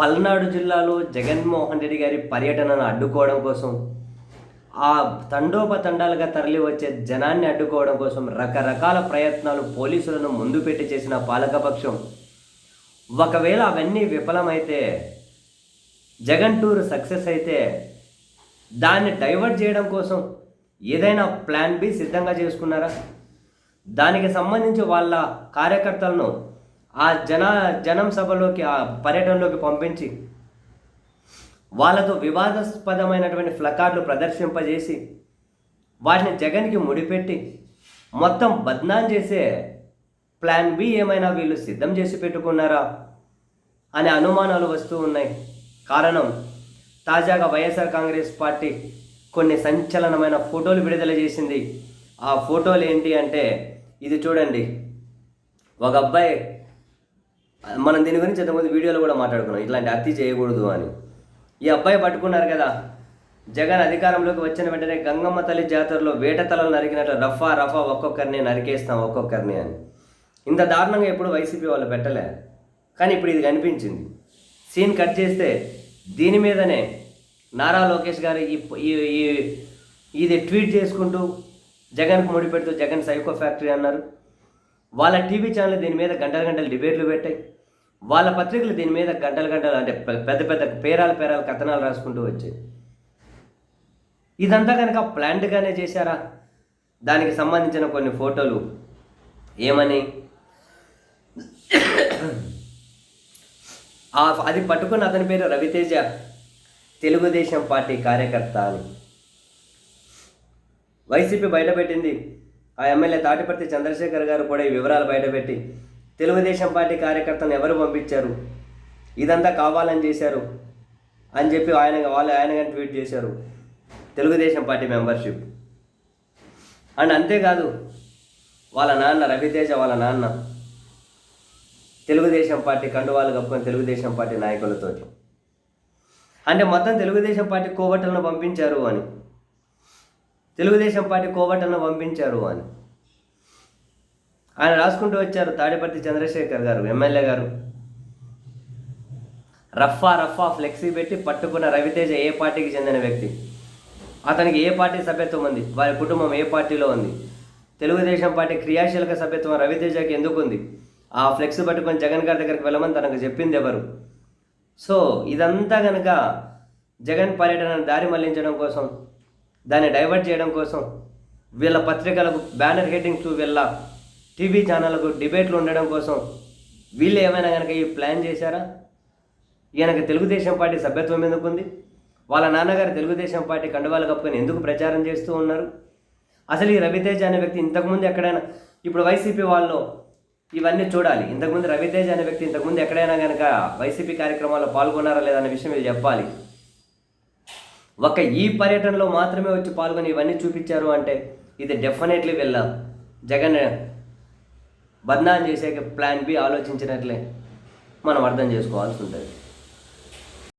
పల్నాడు జిల్లాలో జగన్మోహన్ రెడ్డి గారి పర్యటనను అడ్డుకోవడం కోసం ఆ తండోపతండాలుగా తరలి వచ్చే జనాన్ని అడ్డుకోవడం కోసం రకరకాల ప్రయత్నాలు పోలీసులను ముందు పెట్టి చేసిన పాలకపక్షం ఒకవేళ అవన్నీ విఫలమైతే జగన్ టూర్ సక్సెస్ అయితే దాన్ని డైవర్ట్ చేయడం కోసం ఏదైనా ప్లాన్ బి సిద్ధంగా చేసుకున్నారా? దానికి సంబంధించి వాళ్ళ కార్యకర్తలను ఆ జన జనం సభలోకి ఆ పర్యటనలోకి పంపించి వాళ్ళతో వివాదాస్పదమైనటువంటి ఫ్లకార్డులు ప్రదర్శింపజేసి వాటిని జగన్కి ముడిపెట్టి మొత్తం బద్నాం చేసే ప్లాన్ బి ఏమైనా వీళ్ళు సిద్ధం చేసి పెట్టుకున్నారా అనే అనుమానాలు వస్తూ ఉన్నాయి. కారణం తాజాగా వైఎస్ఆర్ కాంగ్రెస్ పార్టీ కొన్ని సంచలనమైన ఫోటోలు విడుదల చేసింది. ఆ ఫోటోలు ఏంటి అంటే ఇది చూడండి. ఒక అబ్బాయి మనం దీని గురించి ఇంతకుముందు వీడియోలో కూడా మాట్లాడుకున్నాం. ఇట్లాంటి హత్య చేయకూడదు అని. ఈ అబ్బాయి పట్టుకున్నారు కదా. జగన్ అధికారంలోకి వచ్చిన వెంటనే గంగమ్మ తల్లి జాతరలో వేట తలలు నరికినట్లు రఫా రఫా ఒక్కొక్కరిని నరికేస్తాం ఒక్కొక్కరిని అని. ఇంత దారుణంగా ఎప్పుడు వైసీపీ వాళ్ళు పెట్టలే. కానీ ఇప్పుడు ఇది కనిపించింది. సీన్ కట్ చేస్తే దీని మీదనే నారా లోకేష్ గారు ఈ ఈ- ఈ- ఇది ట్వీట్ చేసుకుంటూ జగన్కు ముడిపెడుతూ జగన్ సైకో ఫ్యాక్టరీ అన్నారు. వాళ్ళ టీవీ ఛానల్ దీని మీద గంటల గంటలు డిబేట్లు పెట్టాయి. వాళ్ళ పత్రికలు దీని మీద గంటల గంటలు అంటే పెద్ద పెద్ద పేరాలు పేరాలు కథనాలు రాసుకుంటూ వచ్చాయి. ఇదంతా కనుక ప్లాంట్గానే చేశారా? దానికి సంబంధించిన కొన్ని ఫోటోలు ఏమని? అది పట్టుకున్న అతని పేరు రవితేజ తెలుగుదేశం పార్టీ కార్యకర్త అని. వైసీపీ బయటపెట్టింది. ఆ ఎమ్మెల్యే తాటిపర్తి చంద్రశేఖర్ గారు కూడా ఈ వివరాలు బయటపెట్టి తెలుగుదేశం పార్టీ కార్యకర్తను ఎవరు పంపించారు? ఇదంతా కావాలని చేశారు అని చెప్పి ఆయన వాళ్ళు ఆయన కానీ ట్వీట్ చేశారు తెలుగుదేశం పార్టీ మెంబర్షిప్. అండ్ అంతేకాదు వాళ్ళ నాన్న రవితేజ వాళ్ళ నాన్న తెలుగుదేశం పార్టీ కండువాలు కప్పుకొని తెలుగుదేశం పార్టీ నాయకులతో అంటే మొత్తం తెలుగుదేశం పార్టీ కోవటలను పంపించారు అని. తెలుగుదేశం పార్టీ కోవటలను పంపించారు అని. ఆయన రాసుకుంటూ వచ్చారు తాడిపర్తి చంద్రశేఖర్ గారు ఎమ్మెల్యే గారు. రఫా రఫా ఫ్లెక్సీ పెట్టి పట్టుకున్న రవితేజ ఏ పార్టీకి చెందిన వ్యక్తి. అతనికి ఏ పార్టీ సభ్యత్వం ఉంది? వారి కుటుంబం ఏ పార్టీలో ఉంది? తెలుగుదేశం పార్టీ క్రియాశీలక సభ్యత్వం రవితేజకి ఎందుకు ఉంది ఆ ఫ్లెక్స్ పట్టుకొని జగన్ గారి దగ్గరికి వెళ్ళమని తనకు చెప్పింది ఎవరు? సో ఇదంతా కనుక జగన్ పర్యటనను దారి మళ్ళించడం కోసం దాన్ని డైవర్ట్ చేయడం కోసం వీళ్ళ పత్రికలకు బ్యానర్ హెడ్డింగ్స్ వీళ్ళ టీవీ ఛానళ్ళకు డిబేట్లు ఉండడం కోసం వీళ్ళు ఏమైనా కనుక ఈ ప్లాన్ చేశారా? ఈయనకు తెలుగుదేశం పార్టీ సభ్యత్వం ఎందుకు ఉంది వాళ్ళ నాన్నగారు తెలుగుదేశం పార్టీ కండువాలు కప్పుకొని ఎందుకు ప్రచారం చేస్తూ ఉన్నారు? అసలు ఈ రవితేజ అనే వ్యక్తి ఇంతకుముందు ఎక్కడైనా ఇప్పుడు వైసీపీ వాళ్ళు ఇవన్నీ చూడాలి. ఇంతకుముందు రవితేజ అనే వ్యక్తి ఇంతకుముందు ఎక్కడైనా కనుక వైసీపీ కార్యక్రమాల్లో పాల్గొన్నారా లేదా విషయం మీరు చెప్పాలి. ఒక ఈ పర్యటనలో మాత్రమే వచ్చి పాల్గొని ఇవన్నీ చూపించారు అంటే ఇది డెఫినెట్లీ వెళ్ళా జగన్ బద్నాం చేసే ప్లాన్ బి ఆలోచించినట్లే మనం అర్థం చేసుకోవాల్సి ఉంటుంది.